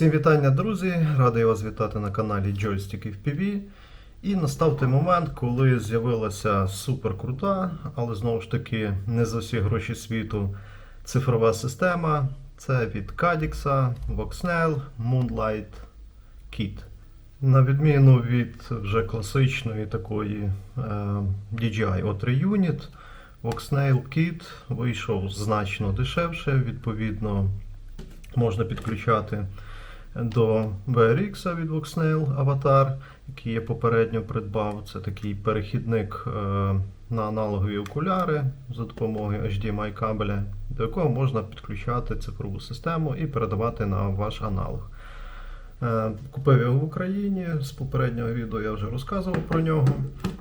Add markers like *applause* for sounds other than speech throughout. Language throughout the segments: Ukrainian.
Всім вітання, друзі! Радий вас вітати на каналі Joystick FPV. І настав той момент, коли з'явилася суперкрута, але знову ж таки не за всі гроші світу цифрова система. Це від Cadix, Voxnel, Moonlight Kit. На відміну від вже класичної такої е, DJI O3 Unit, Voxnail Kit вийшов значно дешевше, відповідно можна підключати до VRX від Voxnail Avatar, який я попередньо придбав. Це такий перехідник е, на аналогові окуляри за допомогою HDMI кабеля, до якого можна підключати цифрову систему і передавати на ваш аналог. Е, Купив його в Україні. З попереднього відео я вже розказував про нього.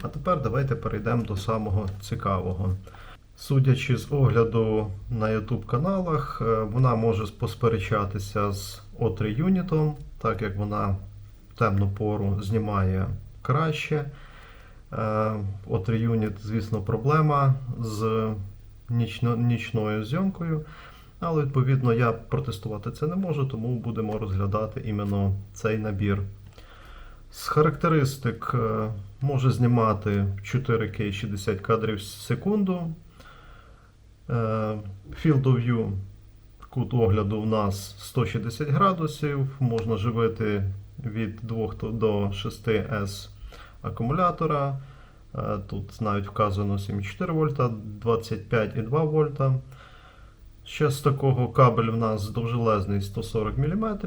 А тепер давайте перейдемо до самого цікавого. Судячи з огляду на YouTube каналах, е, вона може посперечатися з O3 юнітом, так як вона темну пору знімає краще. Е, O3 юніт, звісно, проблема з нічно, нічною зйомкою. Але відповідно я протестувати це не можу, тому будемо розглядати іменно цей набір. З характеристик е, може знімати 4К 60 кадрів в секунду. Е, Field of View, кут огляду у нас 160 градусів. Можна живити від 2 до 6 S акумулятора. Е, Тут навіть вказано 7,4 вольта, 25,2 вольта. Ще з такого кабель в нас довжелезний 140 мм.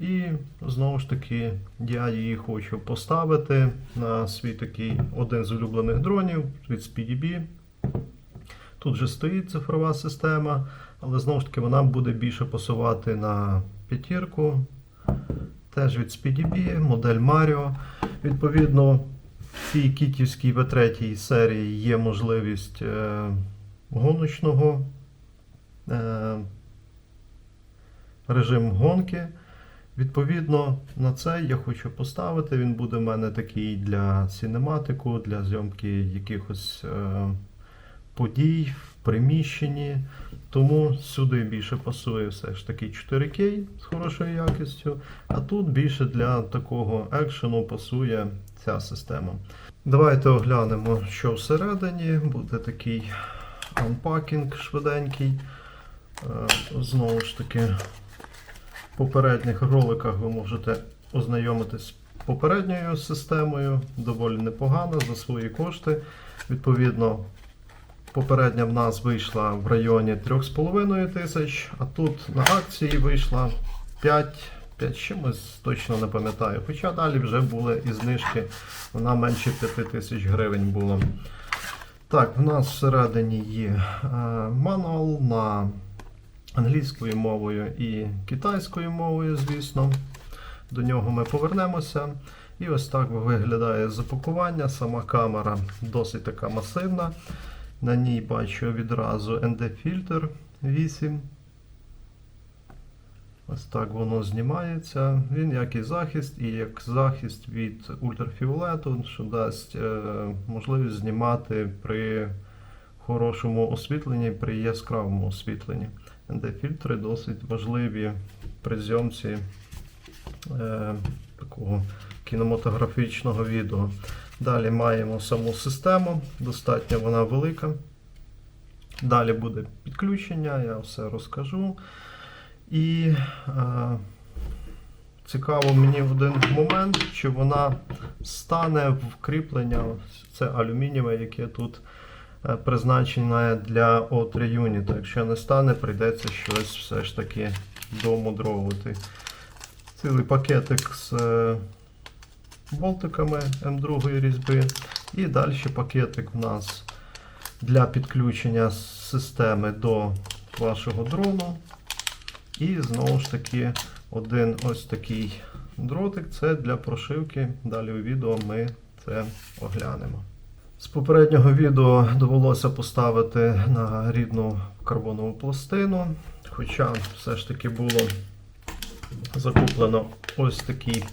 І знову ж таки я її хочу поставити на свій такий один з улюблених дронів від SpeedyB. Тут же стоїть цифрова система, але знову ж таки вона буде більше пасувати на п'ятірку. Теж від SpeedyB, модель Mario. Відповідно, в цій кітівській V3 серії є можливість е, гоночного е, режим гонки. Відповідно, на це я хочу поставити. Він буде в мене такий для синематику, для зйомки якихось е, подій в приміщенні. Тому сюди більше пасує все ж таки 4К з хорошою якістю, а тут більше для такого екшену пасує ця система. Давайте оглянемо, що всередині. Буде такий анпакінг швиденький. Е, Знову ж таки, в попередніх роликах ви можете ознайомитись з попередньою системою, доволі непогано за свої кошти. Відповідно, попередня в нас вийшла в районі 3,5 тисяч, а тут на акції вийшла 5. 5 чимось точно не пам'ятаю. Хоча далі вже були і знижки, вона менше 5 тисяч гривень була. Так, в нас всередині є е, мануал на англійською мовою і китайською мовою, звісно. До нього ми повернемося. І ось так виглядає запакування. Сама камера досить така масивна. На ній бачу відразу ND-фільтр 8. Ось так воно знімається. Він як і захист, і як захист від ультрафіолету, що дасть е, можливість знімати при хорошому освітленні, при яскравому освітленні. ND-фільтри досить важливі при зйомці е, такого кінематографічного відео. Далі маємо саму систему, достатньо вона велика. Далі буде підключення, я все розкажу. І е, цікаво мені в один момент, чи вона стане в кріплення. Це алюмінієве, яке тут е, призначене для O3 юніта. Якщо не стане, прийдеться щось все ж таки домудровувати. Цілий пакетик з е, болтиками М2 різьби. І далі пакетик в нас для підключення системи до вашого дрону. І знову ж таки один ось такий дротик це для прошивки. Далі у відео ми це оглянемо. З попереднього відео довелося поставити на рідну карбонову пластину. Хоча все ж таки було закуплено ось такий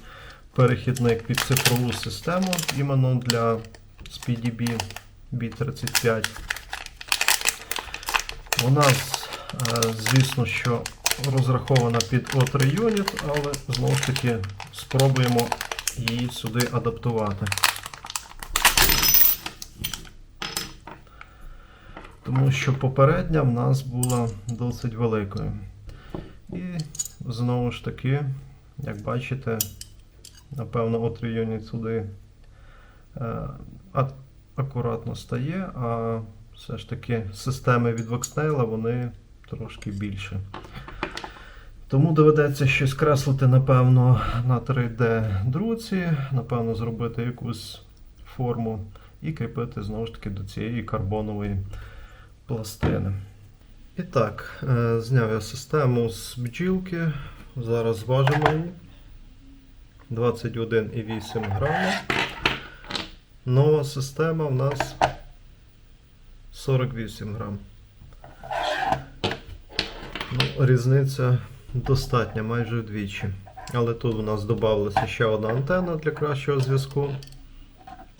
перехідник під цифрову систему іменно для SpeedyB B35. Вона, звісно, що розрахована під O3 юніт, але знову ж таки спробуємо її сюди адаптувати. Тому що попередня в нас була досить великою. І знову ж таки, як бачите, напевно, O3 юніт сюди е, акуратно стає, а все ж таки системи від Voxnail вони трошки більше. Тому доведеться щось креслити, напевно, на 3D друці, напевно, зробити якусь форму і кріпити знову ж таки до цієї карбонової пластини. І так, е, зняв я систему з бджілки. Зараз зважимо її. 21,8 грама. Нова система в нас 48 грам. Ну, різниця достатня, майже вдвічі. Але тут у нас додалася ще одна антенна для кращого зв'язку.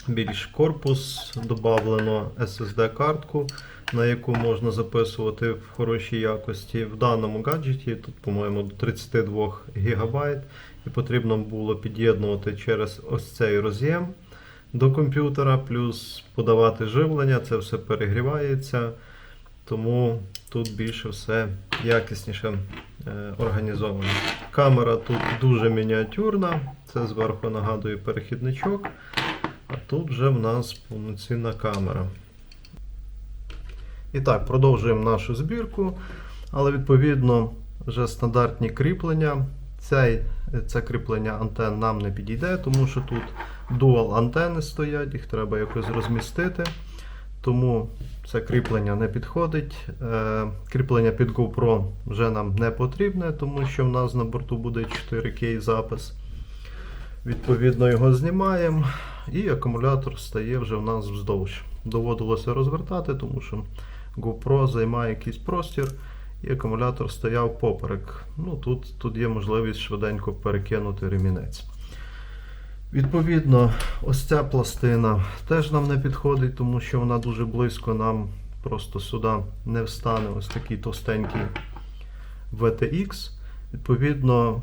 Більш корпус, додано SSD-картку, на яку можна записувати в хорошій якості. В даному гаджеті тут, по-моєму, до 32 ГБ. І потрібно було під'єднувати через ось цей роз'єм до комп'ютера, плюс подавати живлення, це все перегрівається. Тому тут більше все якісніше е, організовано. Камера тут дуже мініатюрна, це зверху нагадує перехідничок. А тут вже в нас повноцінна камера. І так, продовжуємо нашу збірку, але відповідно вже стандартні кріплення. Цей, це кріплення антен нам не підійде, тому що тут дуал антени стоять, їх треба якось розмістити. Тому це кріплення не підходить. Е, Кріплення під GoPro вже нам не потрібне, тому що в нас на борту буде 4К запис. Відповідно, його знімаємо, і акумулятор стає вже в нас вздовж. Доводилося розвертати, тому що GoPro займає якийсь простір, і акумулятор стояв поперек. Ну, Тут, тут є можливість швиденько перекинути ремінець. Відповідно, ось ця пластина теж нам не підходить, тому що вона дуже близько нам просто сюди не встане ось такий товстенький VTX. Відповідно,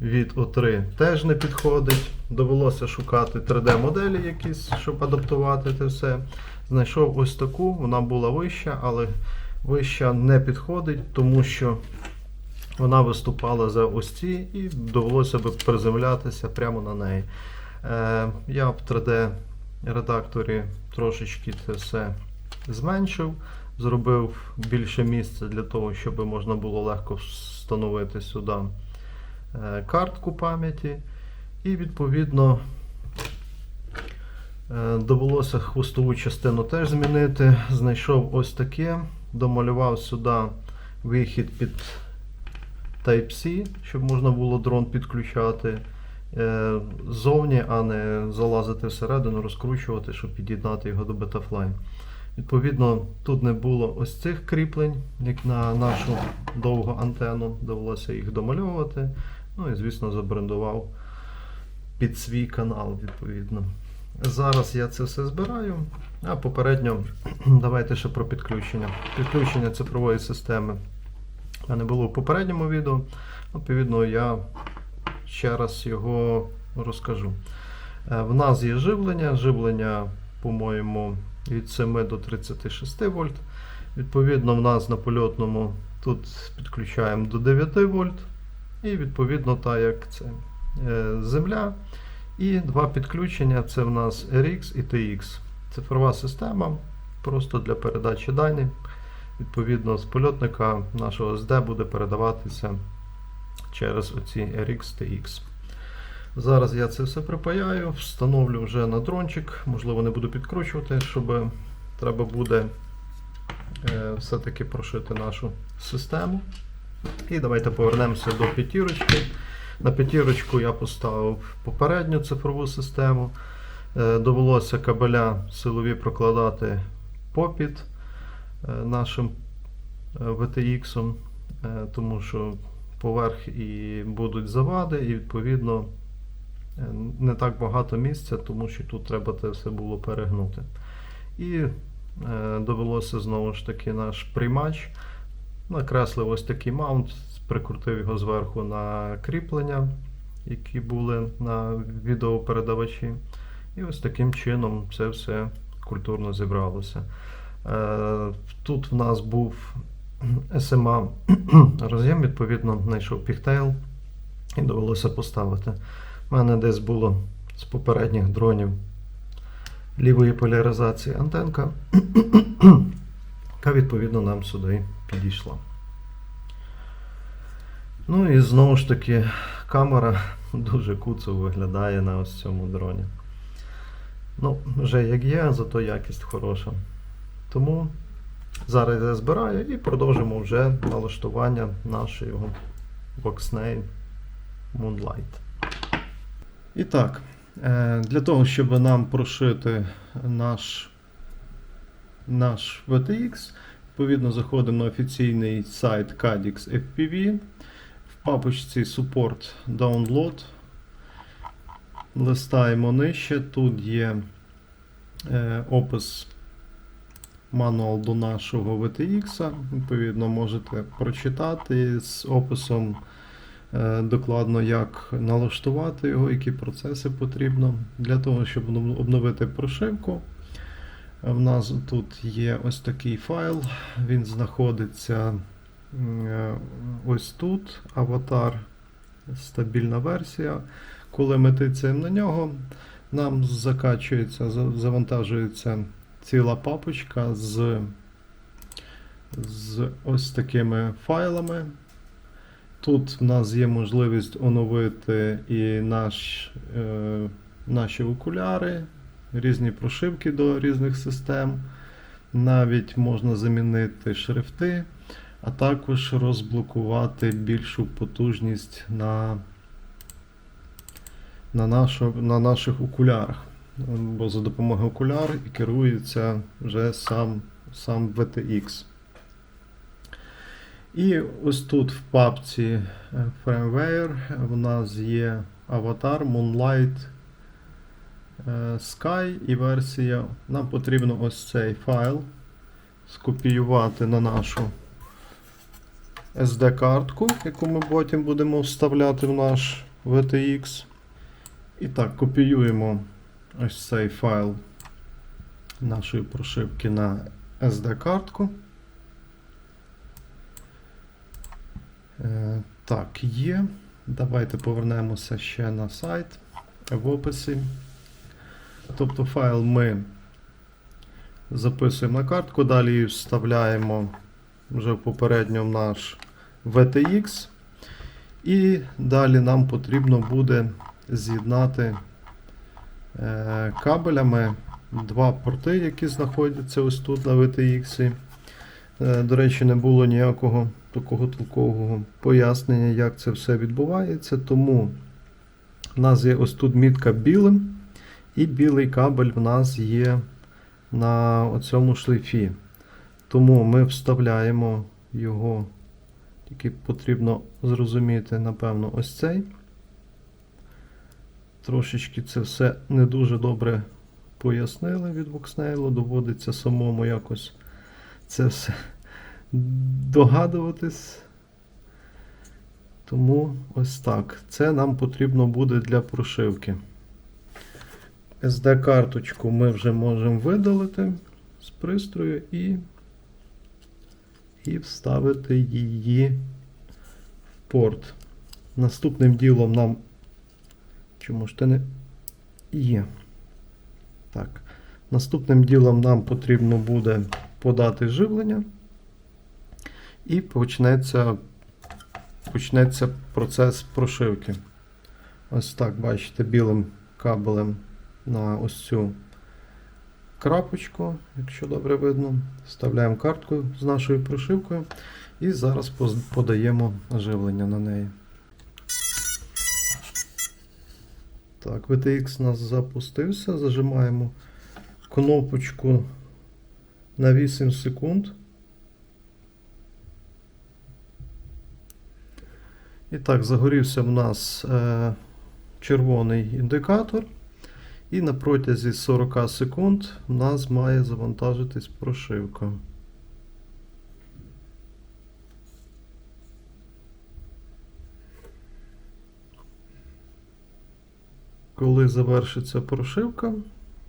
від O3 теж не підходить. Довелося шукати 3D-моделі якісь, щоб адаптувати це все. Знайшов ось таку, вона була вища, але вища не підходить, тому що вона виступала за ось ці і довелося би приземлятися прямо на неї. Е, Я в 3D-редакторі трошечки це все зменшив, зробив більше місця для того, щоб можна було легко встановити сюди е, картку пам'яті. І відповідно е, довелося хвостову частину теж змінити. Знайшов ось таке, домалював сюди вихід під Type-C, щоб можна було дрон підключати е, ззовні, а не залазити всередину, розкручувати, щоб під'єднати його до Betafline. Відповідно, тут не було ось цих кріплень, як на нашу довгу антенну, довелося їх домальовувати. Ну і, звісно, забрендував під свій канал, відповідно. Зараз я це все збираю, а попередньо *clears throat* давайте ще про підключення. Підключення цифрової системи не було в попередньому відео. Відповідно, я ще раз його розкажу. Е, В нас є живлення. Живлення, по-моєму, від 7 до 36 вольт. Відповідно, в нас на польотному тут підключаємо до 9 вольт. І відповідно, так як це е, земля. І два підключення це в нас RX і TX. Цифрова система просто для передачі даних. Відповідно, з польотника нашого SD буде передаватися через оці RX TX. Зараз я це все припаяю, встановлю вже на дрончик, можливо, не буду підкручувати, щоб треба буде е, все-таки прошити нашу систему. І давайте повернемося до п'ятірочки. На п'ятірочку я поставив попередню цифрову систему. Е, довелося кабеля силові прокладати попід е, нашим VTX, е, тому що поверх і будуть завади, і відповідно не так багато місця, тому що тут треба це все було перегнути. І довелося знову ж таки наш приймач. Накреслив ось такий маунт прикрутив його зверху на кріплення, які були на відеопередавачі. І ось таким чином це все культурно зібралося. Е, Тут в нас був SMA роз'єм, відповідно, знайшов пігтейл і довелося поставити. У мене десь було з попередніх дронів лівої поляризації антенка, *coughs* яка відповідно нам сюди підійшла. Ну і знову ж таки камера *laughs* дуже куцо виглядає на ось цьому дроні. Ну, вже як є, зато якість хороша. Тому зараз я збираю і продовжимо вже налаштування нашого Voxnay Moonlight. І так, е, для того, щоб нам прошити наш, наш VTX, відповідно заходимо на офіційний сайт Cadix FPV. Папочці Support Download. Листаємо нижче. Тут є е, опис мануал до нашого VTX. Відповідно, можете прочитати з описом е, докладно, як налаштувати його, які процеси потрібно. Для того, щоб обновити прошивку. е, В нас тут є ось такий файл. Він знаходиться ось тут. Аватар, стабільна версія. Коли ми тицяємо на нього, нам закачується, завантажується ціла папочка з, з ось такими файлами. Тут в нас є можливість оновити і наш, е, наші окуляри, різні прошивки до різних систем. Навіть можна замінити шрифти, а також розблокувати більшу потужність на, на, нашу, на наших окулярах. Бо за допомогою окуляр і керується вже сам, сам VTX. І ось тут в папці е, Firmware в нас є аватар Moonlight е, Sky і версія. Нам потрібно ось цей файл скопіювати на нашу SD-картку, яку ми потім будемо вставляти в наш VTX. І так, копіюємо ось цей файл нашої прошивки на SD-картку. Е, Так, є. Давайте повернемося ще на сайт в описі. Тобто файл ми записуємо на картку, далі вставляємо вже в наш VTX. І далі нам потрібно буде з'єднати е, кабелями два порти, які знаходяться ось тут на VTX. Е, До речі, не було ніякого такого толкового пояснення, як це все відбувається. Тому в нас є ось тут мітка білим, і білий кабель в нас є на цьому шлейфі. Тому ми вставляємо його, тільки потрібно зрозуміти, напевно, ось цей. Трошечки це все не дуже добре пояснили від Voxnail, доводиться самому якось це все догадуватись. Тому ось так. Це нам потрібно буде для прошивки. SD-карточку ми вже можемо видалити з пристрою і, і вставити її в порт. Наступним ділом нам. Чому ж те не є? Так. Наступним ділом нам потрібно буде подати живлення. І почнеться, почнеться процес прошивки. Ось так, бачите, білим кабелем на ось цю крапочку, якщо добре видно. Вставляємо картку з нашою прошивкою і зараз подаємо живлення на неї. Так, VTX у нас запустився. Зажимаємо кнопочку на 8 секунд. І так, загорівся в нас е, червоний індикатор. І на протязі 40 секунд у нас має завантажитись прошивка. Коли завершиться прошивка,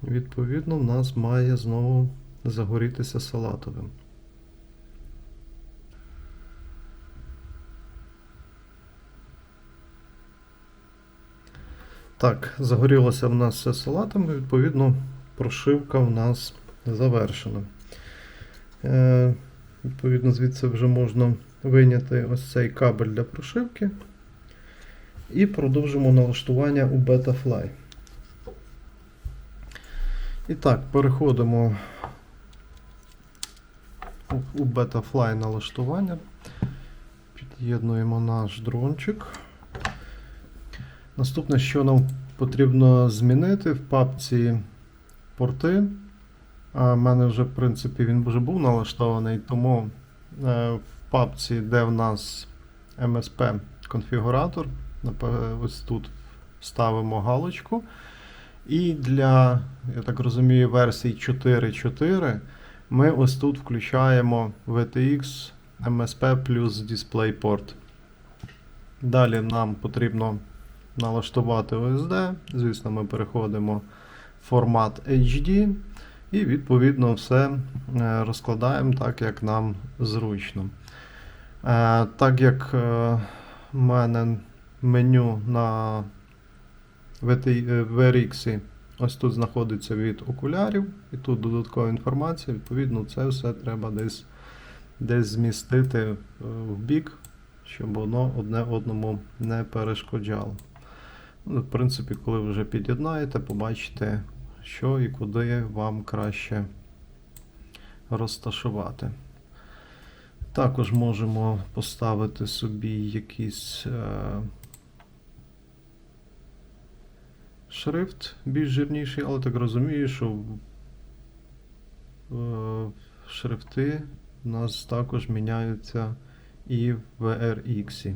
відповідно в нас має знову загорітися салатовим. Так, загорілося в нас все салатом, і, відповідно, прошивка в нас завершена. Е, відповідно, звідси вже можна вийняти ось цей кабель для прошивки. І продовжимо налаштування у Betafly. І так, переходимо у Betafly налаштування. Під'єднуємо наш дрончик. Наступне, що нам потрібно змінити в папці порти. А в мене вже, в принципі, він вже був налаштований, тому е, в папці, де в нас MSP конфігуратор, ось тут ставимо галочку. І для, я так розумію, версії 4.4 ми ось тут включаємо VTX MSP плюс DisplayPort. Далі нам потрібно налаштувати OSD. Звісно, ми переходимо в формат HD і відповідно все е, розкладаємо так, як нам зручно. Е, Так як е, в мене меню на VRX ось тут знаходиться від окулярів, і тут додаткова інформація, відповідно, це все треба десь, десь змістити в бік, щоб воно одне одному не перешкоджало. Ну, В принципі, коли ви вже під'єднаєте, побачите, що і куди вам краще розташувати. Також можемо поставити собі якийсь е, шрифт більш жирніший, але так розумію, що е, шрифти у нас також міняються і в VRX.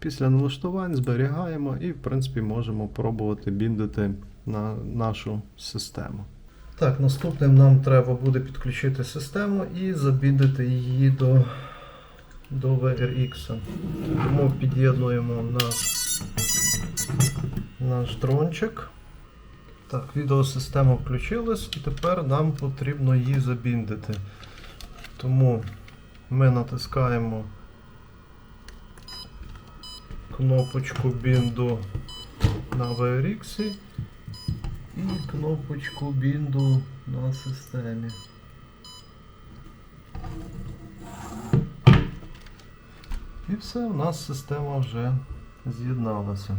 Після налаштувань зберігаємо і, в принципі, можемо пробувати біндити на нашу систему. Так, наступним нам треба буде підключити систему і забіндити її до, до VRX. Тому під'єднуємо наш, наш дрончик. Так, відеосистема включилась і тепер нам потрібно її забіндити. Тому ми натискаємо кнопочку бінду на VRX і кнопочку бінду на системі. І все, у нас система вже з'єдналася.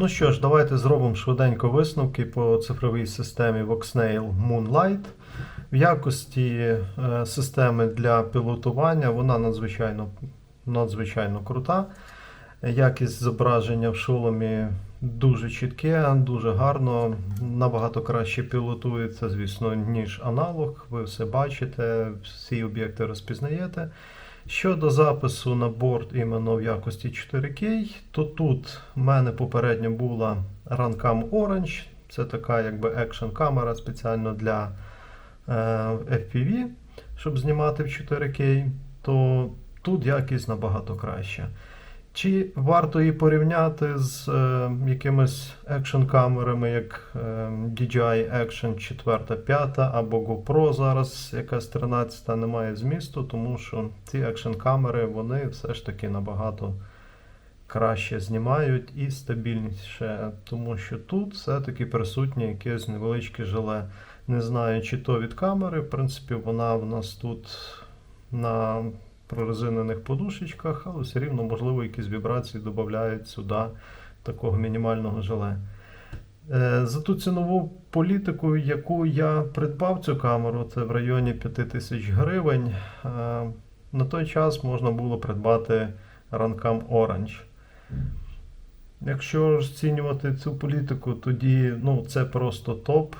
Ну що ж, давайте зробимо швиденько висновки по цифровій системі Voxnail Moonlight. В якості е, системи для пілотування вона надзвичайно, надзвичайно крута. Якість зображення в шоломі дуже чітке, дуже гарно, набагато краще пілотується, звісно, ніж аналог. Ви все бачите, всі об'єкти розпізнаєте. Щодо запису на борт іменно в якості 4K, то тут в мене попередньо була Runcam Orange. Це така якби екшн камера спеціально для е, FPV, щоб знімати в 4K, то тут якість набагато краща. Чи варто її порівняти з е, якимись екшн камерами, як е, DJI Action 4, 5 або GoPro зараз, якась 13 немає змісту, тому що ці екшн камери вони все ж таки набагато краще знімають і стабільніше, тому що тут все-таки присутнє якесь невеличке желе. Не знаю, чи то від камери, в принципі, вона в нас тут на прорезинених подушечках, але все рівно, можливо, якісь вібрації додають сюди такого мінімального желе. Е, За ту цінову політику, яку я придбав цю камеру, це в районі 5000 гривень. е, На той час можна було придбати Rancam Orange. Якщо оцінювати цю політику, тоді ну, це просто топ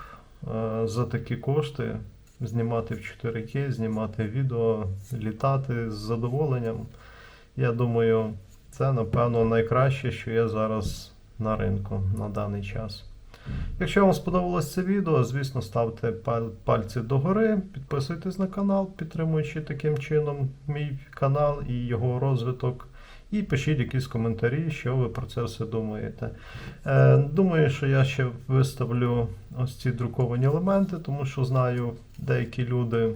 е, за такі кошти. Знімати в 4К, знімати відео, літати з задоволенням. Я думаю, це напевно найкраще, що є зараз на ринку на даний час. Якщо вам сподобалось це відео, звісно, ставте пальці догори, підписуйтесь на канал, підтримуючи таким чином мій канал і його розвиток. І пишіть якісь коментарі, що ви про це все думаєте. Е, думаю, що я ще виставлю ось ці друковані елементи, тому що знаю, деякі люди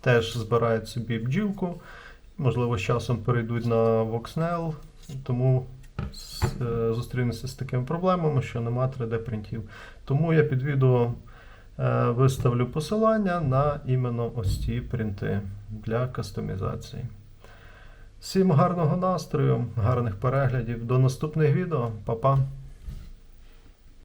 теж збирають собі бджілку, можливо, з часом перейдуть на Voxnel, тому е, зустрінуся з такими проблемами, що нема 3D-принтів. Тому я під відео е, виставлю посилання на іменно ось ці принти для кастомізації. Всім гарного настрою, гарних переглядів. До наступних відео. Па-па!